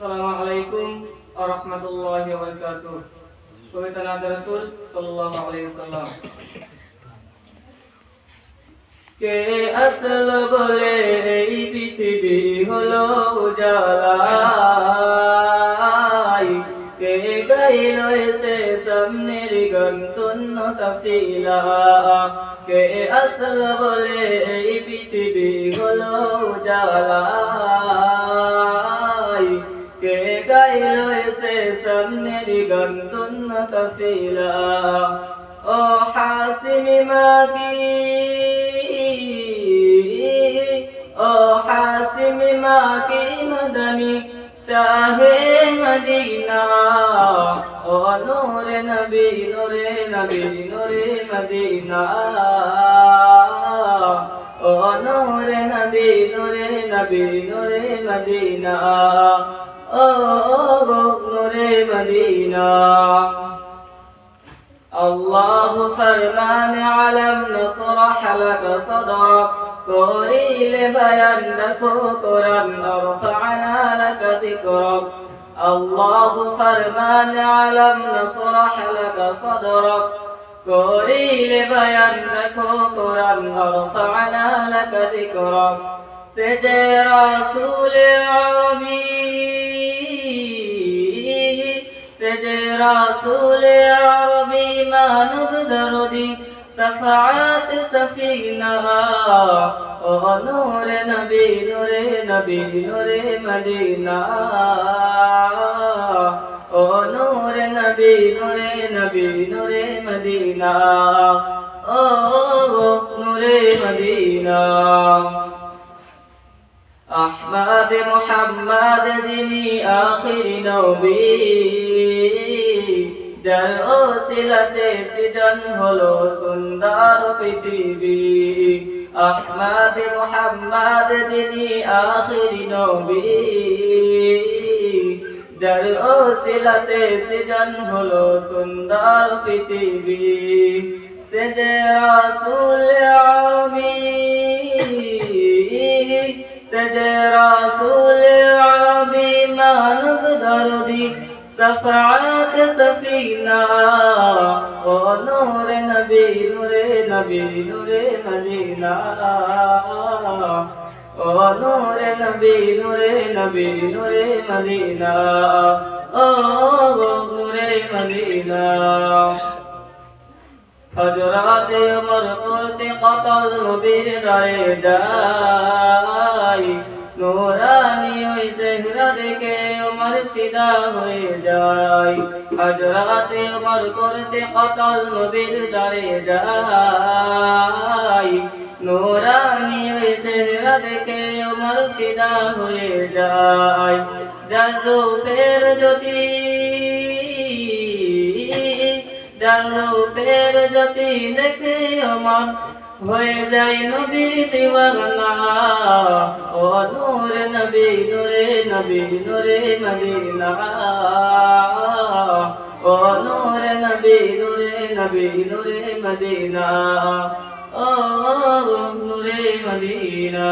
আসসালামু আলাইকুম ওয়া রাহমাতুল্লাহি ওয়া বারাকাতুহু। কবিতা নাদ রাসূল সাল্লাল্লাহু আলাইহি ওয়াসাল্লাম। কে আসল বলে এই পৃথিবী হলো উজালাই। কে গাইল এসে সামনের গান শূন্য কাফিলা কে আসল বলে এই পৃথিবী হলো উজালাই সামনের গান শূন্য কাফিলা ও হাসিমি মাগি ও হাসিমি মাগি মদনী শাহে মদিনা ও নূরে নবী নূরে নবী নূরে মদিনা ও নূরে নবী নূরে নবী নূরে মদিনা مبينا الله فرمان علم نصرح لك صدرك قولي لبيان لكو قرآن أرفعنا لك ذكرك الله فرمان علم نصرح لك صدرك قولي لبيان لكو قرآن أرفعنا لك ذكرك سجى رسول عربي সেজে রাসুলে আরবি মানব দরদি সফাত সফিনাহা ও নূরে নবী নূরে নবী নূরে মদিনা ও নূরে নবী নূরে নবী নূরে মদিনা ও নূরে মদিনা আহমদ মোহাম্মদ যিনি আখির নবী। যার ওসিলাতে সৃজন হলো সুন্দর পৃথিবী। আহমদ, মোহাম্মদ যিনি আখির নবী। যার ওসিলাতে সৃজন হলো সুন্দর পৃথিবী। সে যে রাসূল আরবী سجى رسول عربي ما نقدر صفعات سفينة ونور نبي نور نبي نور مدينة ونور نبي نور نبي نور مدينة نور مدينة হজরতে ওমর করতে কতল নবীর দরে যাই নোরানি ওই চেহারা দেখে ওমর ফিদা হয়ে যায়। হজরতে ওমর করতে কতল নবীর দরে যাই নোরানি ওই চেহারা দেখে ওমর ফিদা হয়ে যায়। যার রূপের জ্যোতি, যার রূপের জ্যোতি দেখে আমার হয়ে যায় নবীর দিওয়ানা, ও নূর নবী, নূরে নবী, নূরে মদিনা। ও নূর নবী, নূরে নবী, নূরে মদিনা। ও নূরে মদিনা।